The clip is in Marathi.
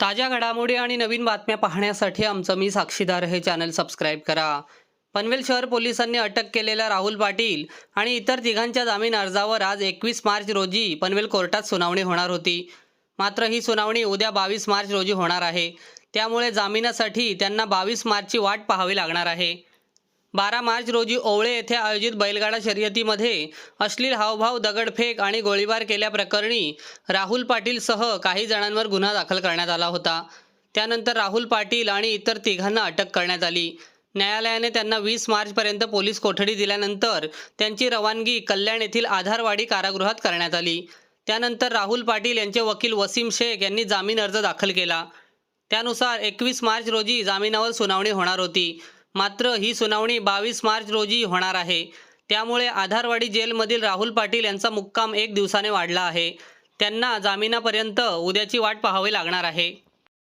ताज्या घडामोडी आणि नवीन बातम्या पाहण्यासाठी आमचं मी साक्षीदार हे चॅनल सबस्क्राईब करा. पनवेल शहर पोलिसांनी अटक केलेल्या राहुल पाटील आणि इतर तिघांच्या जामीन अर्जावर आज एकवीस मार्च रोजी पनवेल कोर्टात सुनावणी होणार होती. मात्र ही सुनावणी उद्या बावीस मार्च रोजी होणार आहे. त्यामुळे जामिनासाठी त्यांना बावीस मार्चची वाट पाहावी लागणार आहे. बारा मार्च रोजी ओवळे येथे आयोजित बैलगाडा शर्यतीमध्ये अश्लील हावभाव दगडफेक आणि गोळीबार केल्याप्रकरणी राहुल पाटीलसह काही जणांवर गुन्हा दाखल करण्यात आला होता. त्यानंतर राहुल पाटील आणि इतर तिघांना अटक करण्यात आली. न्यायालयाने त्यांना वीस मार्चपर्यंत पोलीस कोठडी दिल्यानंतर त्यांची रवानगी कल्याण येथील आधारवाडी कारागृहात करण्यात आली. त्यानंतर राहुल पाटील यांचे वकील वसीम शेख यांनी जामीन अर्ज दाखल केला. त्यानुसार एकवीस मार्च रोजी जामिनावर सुनावणी होणार होती. मात्र ही सुनावणी बावीस मार्च रोजी होणार आहे. त्यामुळे आधारवाडी जेलमधील राहुल पाटील यांचा मुक्काम एक दिवसाने वाढला आहे. त्यांना जामिनापर्यंत उद्याची वाट पाहावी लागणार आहे.